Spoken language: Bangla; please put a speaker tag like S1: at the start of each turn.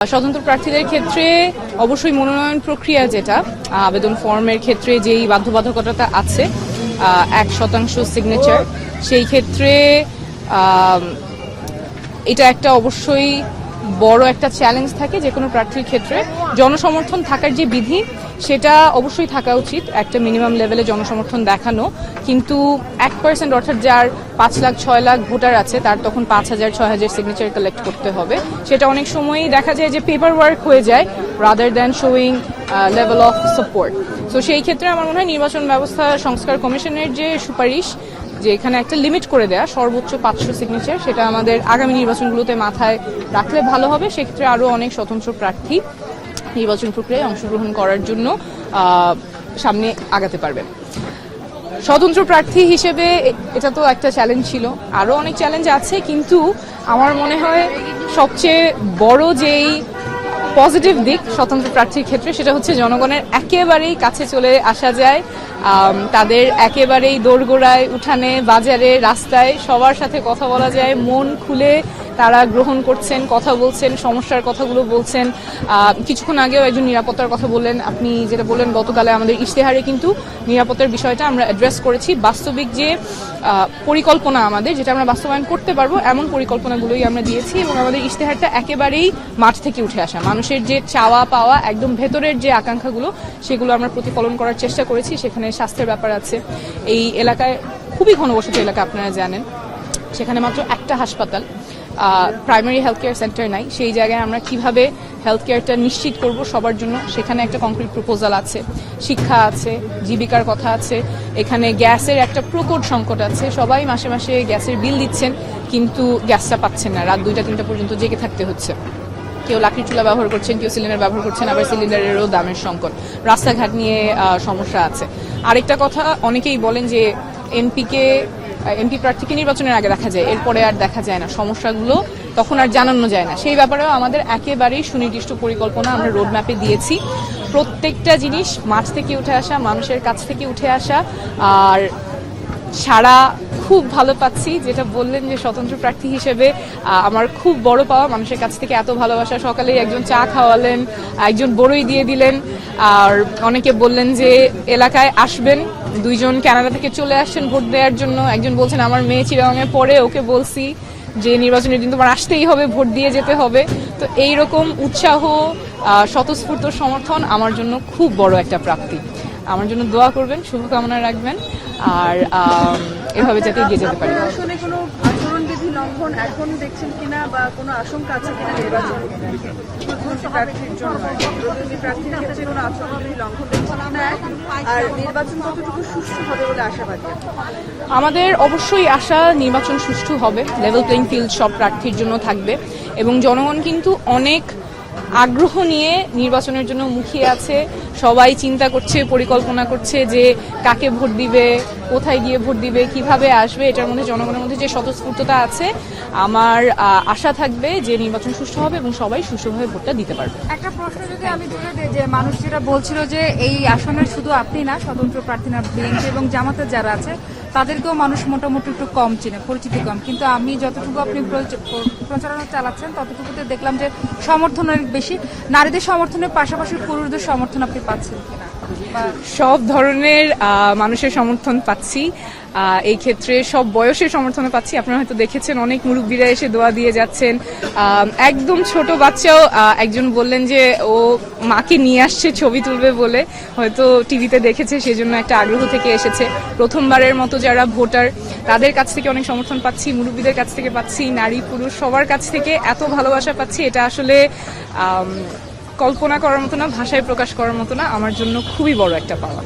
S1: স্বতন্ত্র প্রার্থীদের ক্ষেত্রে অবশ্যই মনোনয়ন প্রক্রিয়া যেটা আবেদন ফর্মের ক্ষেত্রে যেই বাধ্যবাধকতাটা আছে এক শতাংশ সিগনেচার সেই ক্ষেত্রে এটা একটা অবশ্যই বড় একটা চ্যালেঞ্জ থাকে যে কোনো প্রার্থীর ক্ষেত্রে। জনসমর্থন থাকার যে বিধি সেটা অবশ্যই থাকা উচিত, একটা মিনিমাম লেভেলে জনসমর্থন দেখানো। কিন্তু এক পার্সেন্ট অর্থাৎ যার পাঁচ লাখ, ছয় লাখ ভোটার আছে, তার তখন পাঁচ হাজার, ছয় হাজার সিগনেচার কালেক্ট করতে হবে। সেটা অনেক সময়ই দেখা যায় যে পেপার ওয়ার্ক হয়ে যায় rather than showing level of support তো সেই ক্ষেত্রে আমার মনে হয় নির্বাচন ব্যবস্থা সংস্কার কমিশনের যে সুপারিশ, যে এখানে একটা লিমিট করে দেয়া, সর্বোচ্চ পাঁচশো সিগনেচার সেটা আমাদের আগামী নির্বাচনগুলোতে মাথায় রাখলে ভালো হবে। সেক্ষেত্রে আরও অনেক স্বতন্ত্র প্রার্থী নির্বাচন প্রক্রিয়ায় অংশগ্রহণ করার জন্য সামনে আগাতে পারবে। স্বতন্ত্র প্রার্থী হিসেবে এটা তো একটা চ্যালেঞ্জ ছিল। আরও অনেক চ্যালেঞ্জ আছে, কিন্তু আমার মনে হয় সবচেয়ে বড় যেই পজিটিভ দিক স্বতন্ত্র প্রার্থীর ক্ষেত্রে, সেটা হচ্ছে জনগণের একেবারেই কাছে চলে আসা যায়। তাদের একেবারেই দোরগোড়ায় উঠানে, বাজারে, রাস্তায় সবার সাথে কথা বলা যায়, মন খুলে তারা গ্রহণ করছেন, কথা বলছেন, সমস্যার কথাগুলো বলছেন। কিছুক্ষণ আগেও একজন নিরাপত্তার কথা বললেন। আপনি যেটা বললেন, গতকালে আমাদের ইশতেহারে কিন্তু নিরাপত্তার বিষয়টা আমরা অ্যাড্রেস করেছি। বাস্তবিক যে পরিকল্পনা আমাদের, যেটা আমরা বাস্তবায়ন করতে পারব, এমন পরিকল্পনাগুলোই আমরা দিয়েছি এবং আমাদের ইশতেহারটা একেবারেই মাঠ থেকে উঠে আসা। মানুষের যে চাওয়া পাওয়া, একদম ভেতরের যে আকাঙ্ক্ষাগুলো, সেগুলো আমরা প্রতিফলন করার চেষ্টা করেছি। সেখানে স্বাস্থ্যের ব্যাপার আছে। এই এলাকায় খুবই ঘনবসতি এলাকা আপনারা জানেন। সেখানে মাত্র একটা হাসপাতাল। প্রাইমারি হেলথ কেয়ার সেন্টার নাই। সেই জায়গায় আমরা কীভাবে হেলথ কেয়ারটা নিশ্চিত করব সবার জন্য সেখানে একটা কংক্রিট প্রপোজাল আছে। শিক্ষা আছে, জীবিকার কথা আছে, এখানে গ্যাসের একটা প্রকট সংকট আছে। সবাই মাসে মাসে গ্যাসের বিল দিচ্ছেন, কিন্তু গ্যাসটা পাচ্ছেন না। রাত দুইটা, তিনটা পর্যন্ত জেগে থাকতে হচ্ছে। কেউ লাকড়ি চুলা ব্যবহার করছেন, কেউ সিলিন্ডার ব্যবহার করছেন, আবার সিলিন্ডারেরও দামের সংকট। রাস্তাঘাট নিয়ে সমস্যা আছে। আরেকটা কথা, অনেকেই বলেন যে এমপিকে এমপি প্রার্থীকে নির্বাচনের আগে দেখা যায়, এরপরে আর দেখা যায় না। সমস্যাগুলো তখন আর জানানো যায় না। সেই ব্যাপারেও আমাদের একেবারেই সুনির্দিষ্ট পরিকল্পনা আমরা রোডম্যাপে দিয়েছি। প্রত্যেকটা জিনিস মাঠ থেকে উঠে আসা, মানুষের কাছ থেকে উঠে আসা, আর সারা খুব ভালো পাচ্ছি, যেটা বললেন যে স্বতন্ত্র প্রার্থী হিসেবে আমার খুব বড় পাওয়া মানুষের কাছ থেকে এত ভালোবাসা। সকালেই একজন চা খাওয়ালেন, একজন বড়ই দিয়ে দিলেন, আর অনেকে বললেন যে এলাকায় আসবেন, দুইজন কানাডা থেকে চলে আসছেন ভোট দেওয়ার জন্য। একজন বলছেন, আমার মেয়ে চিরাঙে পড়ে, ওকে বলছি যে নির্বাচনের দিন তোমার আসতেই হবে, ভোট দিয়ে যেতে হবে। তো এই রকম উৎসাহ স্বতঃস্ফূর্ত সমর্থন আমার জন্য খুব বড় একটা প্রাপ্তি। আমার জন্য দোয়া করবেন শুভকামনা রাখবেন আর এভাবে যাতে এগিয়ে যেতে পারি।
S2: আসলে কোনো আচরণবিধি লঙ্ঘন এখন দেখছেন কিনা বা কোনো আশঙ্কা আছে কিনা নির্বাচন? প্রার্থীর জন্য প্রতিদ্বন্দ্বী প্রার্থীর ক্ষেত্রে কোনো আচরণবিধি লঙ্ঘন দেখছেন কিনা? আর নির্বাচন কতটুকু সুষ্ঠু হবে বলে আশাবাদী?
S1: আমাদের অবশ্যই আশা নির্বাচন সুষ্ঠু হবে। লেভেল প্লেইং ফিল্ড সব প্রার্থীর জন্য থাকবে। এবং জনগণ কিন্তু অনেক আগ্রহ নিয়ে নির্বাচনের জন্য মুখিয়ে আছে। সবাই চিন্তা করছে, পরিকল্পনা করছে যে কাকে ভোট দিবে, কোথায় গিয়ে ভোট দিবে, কীভাবে আসবে, এটার মধ্যে জনগণের মধ্যে যে স্বতঃস্ফূর্ততা আছে, আমার আশা থাকবে যে নির্বাচন সুষ্ঠু হবে এবং সবাই সুষ্ঠুভাবে ভোটটা দিতে পারবে।
S3: একটা প্রশ্ন যদি আমি তুলে দিই, যে মানুষ যেটা বলছিল যে এই আসনের শুধু আপনি না, স্বতন্ত্র প্রার্থী না বিএনপি এবং জামাতের যারা আছে, তাদেরকেও মানুষ মোটামুটি একটু কম চেনে, পরিচিতি কম। কিন্তু আমি যতটুকু আপনি প্রচ- প্র- প্রচারণা চালাচ্ছেন, ততটুকুতে দেখলাম যে সমর্থন অনেক বেশি। নারীদের সমর্থনের পাশাপাশি পুরুষদের সমর্থন আপনি পাচ্ছেন কিনা?
S1: সব ধরনের মানুষের সমর্থন পাচ্ছি। এই ক্ষেত্রে সব বয়সের সমর্থন পাচ্ছি। আপনারা হয়তো দেখেছেন, অনেক মুরব্বীরা এসে দোয়া দিয়ে যাচ্ছেন। একদম ছোট বাচ্চাও একজন বললেন যে, ও মাকে নিয়ে আসছে, ছবি তুলবে বলে। হয়তো টিভিতে দেখেছে, সেজন্য একটা আগ্রহ থেকে এসেছে। প্রথমবারের মতো যারা ভোটার, তাদের কাছ থেকে অনেক সমর্থন পাচ্ছি, মুরব্বীদের কাছ থেকে পাচ্ছি, নারী, পুরুষ, সবার কাছ থেকে এত ভালোবাসা পাচ্ছি। এটা আসলে কল্পনা করার মতো না, ভাষায় প্রকাশ করার মতো না, আমার জন্য খুবই বড় একটা পাওয়া।